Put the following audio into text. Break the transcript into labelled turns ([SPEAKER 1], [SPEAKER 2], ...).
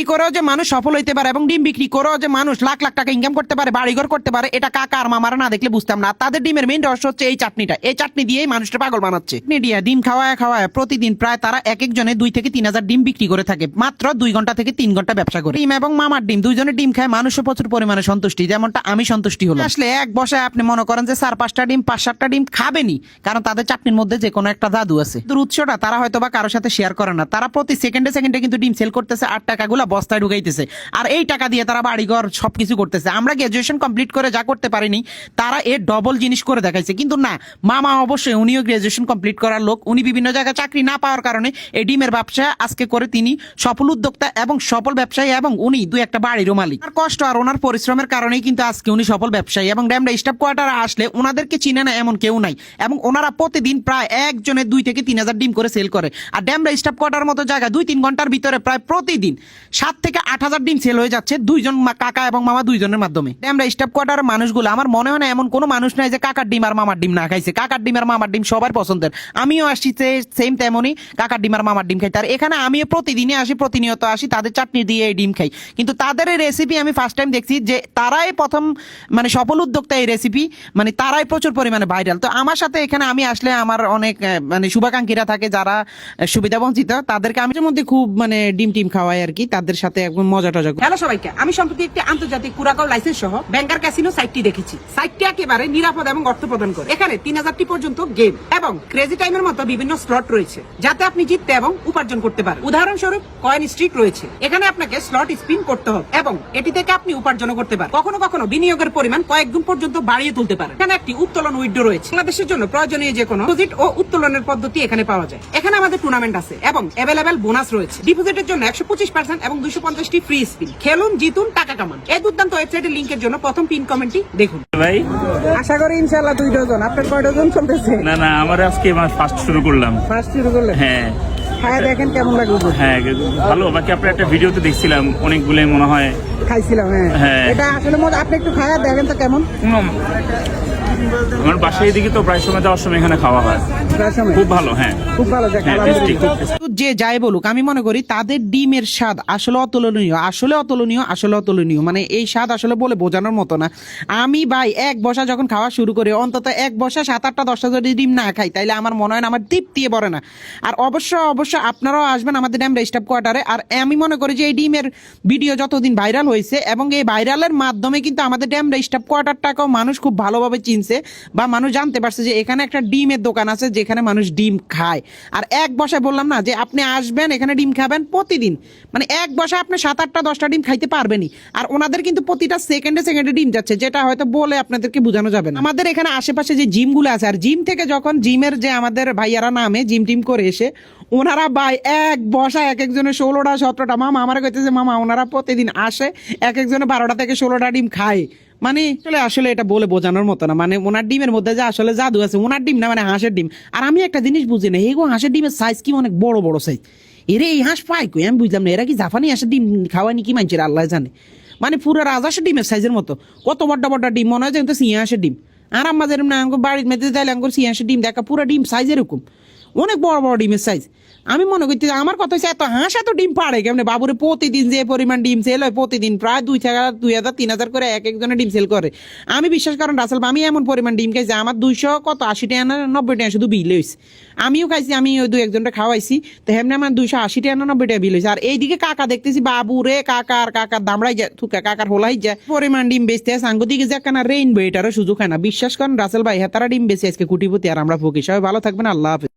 [SPEAKER 1] বিক্রি করেও যে মানুষ সফল হইতে পারে এবং ডিম বিক্রি করেও যে মানুষ লাখ লাখ টাকা ইনকাম করতে পারে, বাড়িঘর করতে পারে, এটা কাকা আর মামারা না দেখলে বুঝতাম না। তাদের ডিমের মেইন রহস্য হচ্ছে এই চাটনিটা। এই চাটনি দিয়েই মানুষটা পাগল বানাচ্ছে। মিডিয়া ডিম খাওয়ায় খাওয়ায় প্রতিদিন প্রায় তারা এক একজনে দুই থেকে তিন হাজার ডিম বিক্রি করে থাকে। মাত্র দুই ঘণ্টা থেকে তিন ঘণ্টা ব্যবসা করে। ডিম এবং মামার ডিম, দুইজনে ডিম খায়, মানুষও প্রচুর পরিমাণে সন্তুষ্টি। যেমনটা আমি সন্তুষ্টি হলো আসলে এক বসায় আপনি মনে করেন যে চার পাঁচটা ডিম, পাঁচ সাতটা ডিম খাবেনি কারণ তাদের চাটনির মধ্যে যে কোনো একটা জাদু আছে। উৎসটা তারা হয়তো বা কারোর সাথে শেয়ার করে না। তারা প্রতি সেকেন্ডে সেকেন্ডে কিন্তু ডিম সেল করতেছে আর টাকাগুলো বস্তায় ঢুকাইতেছে। আর এই টাকা দিয়ে তারা বাড়িঘর সবকিছু করতেছে। আমরা গ্রাজুয়েশন কমপ্লিট করে যা করতে পারিনি, তারা এর ডবল জিনিস করে দেখাইছে। কিন্তু না, মামা অবশ্যই উনিও গ্রাজুয়েশন কমপ্লিট করার লোক। উনি বিভিন্ন জায়গায় চাকরি না পাওয়ার কারণে এই ডিমের ব্যবসা আজকে করে তিনি সফল উদ্যোক্তা এবং সফল ব্যবসায়ী এবং উনি দুই একটা বাড়িরও মালিক। আর কষ্ট আর ওনার পরিশ্রমের কারণেই কিন্তু আজকে উনি সফল ব্যবসায়ী এবং ড্যামরা স্টাফ কোয়ার্টার আসলে ওনাদেরকে চিনে না এমন কেউ নাই। এবং ওনারা প্রতিদিন প্রায় একজনের দুই থেকে তিন হাজার ডিম করে সেল করে। আর ড্যামরা স্টাফ কোয়ার্টার মতো জায়গা দুই তিন ঘণ্টার ভিতরে প্রায় প্রতিদিন সাত থেকে আট হাজার ডিম সেল হয়ে যাচ্ছে দুইজন কাকা এবং মামা দুইজনের মাধ্যমে। আমরা স্টাফ কোয়ার্টার মানুষগুলো, আমার মনে হয় না এমন কোনো মানুষ নাই যে কাকার ডিম আর মামার ডিম না খাইছে। কাকার ডিম আর মামার ডিম সবার পছন্দের। আমিও আসছি সেম তেমনই কাকার ডিম আর মামার ডিম খাই। তার এখানে আমিও প্রতিদিনই আসি, প্রতিনিয়ত আসি, তাদের চাটনি দিয়ে এই ডিম খাই। কিন্তু তাদের এই রেসিপি আমি ফার্স্ট টাইম দেখছি যে তারাই প্রথম মানে সফল উদ্যোক্তা এই রেসিপি মানে তারাই প্রচুর পরিমাণে ভাইরাল তো আমার সাথে এখানে আমি আসলে আমার অনেক মানে শুভাকাঙ্ক্ষীরা থাকে যারা সুবিধা বঞ্চিত তাদেরকে আমি মধ্যে খুব মানে ডিম টিম খাওয়াই আর কি। তাদের সাথে একদম মজা টজা।
[SPEAKER 2] হ্যালো সবাইকে, আমি সম্প্রতি একটি আন্তর্জাতিক কুরাকল লাইসেন্স সহ ব্যাংকার ক্যাসিনো সাইটটি দেখেছি। সাইটটি একেবারে নিরাপদ এবং অর্থ প্রদান করে। এখানে তিন হাজারটি পর্যন্ত গেম এবং ক্রেজি টাইমের মতো বিভিন্ন স্লট রয়েছে, যাতে আপনি জিততে এবং উপার্জন করতে পারেন। উদাহরণস্বরূপ কয়েন স্ট্রিট রয়েছে। এখানে আপনাকে স্লট স্পিন করতে হবে এবং এটি থেকে আপনি উপার্জনও করতে পারেন। কখনো কখনো বিনিয়োগের পরিমাণ কয়েক গুণ পর্যন্ত বাড়িয়ে তুলতে পারেন। এখানে একটি উত্তোলন উইড্রো রয়েছে। বাংলাদেশের জন্য প্রয়োজনীয় যে কোনো ডিপোজিট ও উত্তোলনের পদ্ধতি এখানে পাওয়া যায়। এখানে আমাদের টুর্নামেন্ট আছে এবং অ্যাভেলেবেল বোনাস রয়েছে। ডিপোজিটের জন্য একশো পঁচিশ পার্সেন্ট এবং দুশো পঞ্চাশটি ফ্রি স্পিন খেলুন জিতুন টাকা কামান। এই দুর্দান্ত ওয়েবসাইটের লিঙ্কের জন্য প্রথম পিন কমেন্টটি দেখুন।
[SPEAKER 3] ভাই?
[SPEAKER 2] আশা করি ইনশাল্লাহ দুই ডজন। আপনার কয় ডজন চলতেছে?
[SPEAKER 3] না না আমার আজকে ফার্স্ট শুরু করলাম।
[SPEAKER 2] ফার্স্ট শুরু করলেন?
[SPEAKER 3] হ্যাঁ।
[SPEAKER 2] খায়া দেখেন কেমন লাগল
[SPEAKER 3] হ্যাঁ ভালো। বাকি আপনার একটা ভিডিওতে দেখছিলাম অনেকগুলোই মনে হয়।
[SPEAKER 2] খাইছিলাম হ্যাঁ।
[SPEAKER 3] হ্যাঁ।
[SPEAKER 2] এটা আসলে মজা আপনি একটু খায়া দেখেন তো কেমন।
[SPEAKER 3] আমার বাসায় এদিকে তো প্রায় সময় যাওয়ার সময় এখানে খাওয়া হয়। খুব ভালো হ্যাঁ।
[SPEAKER 2] খুব ভালো
[SPEAKER 3] হ্যাঁ খুব
[SPEAKER 1] যে যাই বলুক, আমি মনে করি তাদের ডিমের স্বাদ আসলে অতুলনীয়। আসলে অতুলনীয় আসলে অতুলনীয়। মানে এই স্বাদ আসলে বলে বোঝানোর মতো না। আমি ভাই এক বসা যখন খাওয়া শুরু করি, অন্তত এক বসা সাত আটটা দশটা যদি ডিম না খাই, তাইলে আমার মনে হয় না আমার তৃপ্তি পড়ে না। আর অবশ্য অবশ্য আপনারাও আসবেন আমাদের ড্যাম স্টাফ কোয়ার্টারে। আর আমি মনে করি যে এই ডিমের ভিডিও যতদিন ভাইরাল হয়েছে এবং এই ভাইরালের মাধ্যমে কিন্তু আমাদের ড্যাম স্টাফ কোয়ার্টারটাকেও মানুষ খুব ভালোভাবে চিনছে বা মানুষ জানতে পারছে যে এখানে একটা ডিমের দোকান আছে যেখানে মানুষ ডিম খায়। আর এক বসায় বললাম না যে আপনি আসবেন, এখানে ডিম খাবেন প্রতিদিন। মানে এক বসায় আপনি সাত আটটা, দশটা ডিম খাইতে পারবেনই। আর ওনাদের কিন্তু প্রতিটা সেকেন্ডে সেকেন্ডে ডিম যাচ্ছে, যেটা হয়তো বলে আপনাদেরকে বোঝানো যাবে না। আমাদের এখানে আশেপাশে যে জিমগুলো আছে, আর জিম থেকে যখন জিমের যে আমাদের ভাইয়ারা নামে, জিম টিম করে এসে, ওনারা ভাই এক বসা এক একজনের ষোলোটা, সতেরোটা, মামা আমার কইতেছে, মামা, ওনারা প্রতিদিন আসে, এক একজনে বারোটা থেকে ষোলোটা ডিম খায়। মানে আসলে আসলে এটা বলে বোঝানোর মতো না। মানে ওনার ডিমের মধ্যে যে আসলে জাদু আছে, ওনার ডিম না মানে হাঁসের ডিম। আর আমি একটা জিনিস বুঝি না, এগো হাঁসের ডিমের সাইজ কি অনেক বড় বড় সাইজ এরে এই হাঁস পাই কই? আমি বুঝলাম না, এরা কি জাপানি হাঁসের ডিম খাওয়ানি কি মানছে আল্লাহ জানে। মানে পুরো রাজহাঁসের ডিমের সাইজের মতো। কত বড় বড় ডিম, মনে হয় যে সিঁয়া হাঁসের ডিম। আর আমাদের না বাড়ির মেয়েতে যাইলে আমাকে সিঁয়া হাঁসের ডিম দেখা, পুরো ডিম সাইজ এরকম। অনেক বড় বড় ডিমের সাইজ আমি মনে করছি আমার কথা হচ্ছে এত হাঁস, এত ডিম পাড়ে কেমনে? বাবুরে প্রতিদিন যে পরিমাণ ডিম সেল হয় প্রতিদিন প্রায় দুই টাকা দুই হাজার, তিন হাজার করে এক একজনে ডিম সেল করে। আমি বিশ্বাস করেন রাসেল আমি এমন পরিমাণ ডিম খাইছি, আমার দুইশো কত, আশি টাকা নব্বই টাকা শুধু বিল হয়েছে আমিও খাইছি, আমি ওই দুই একজনটা খাওয়াইছি, তো হেমনে আমার দুইশো আশি টাকা নব্বই টাকা বিল হয়েছে আর এইদিকে কাকা দেখতেছি বাবু রে কাকার কাকার দামড়াই যায়, থুকা কাকার হোলাই যায়। পরিমাণ ডিম বেচতে আছে আঙ্গু দিকে যে একখানা রেইনবো এটারও সুযোগ হয় না। বিশ্বাস করেন রাসেল ভাই হ্যাঁ তারা ডিম বেশি আজকে কুটিপতি, আর আমরা ফকি সবাই ভালো থাকবেন, আল্লাহ হাফেজ।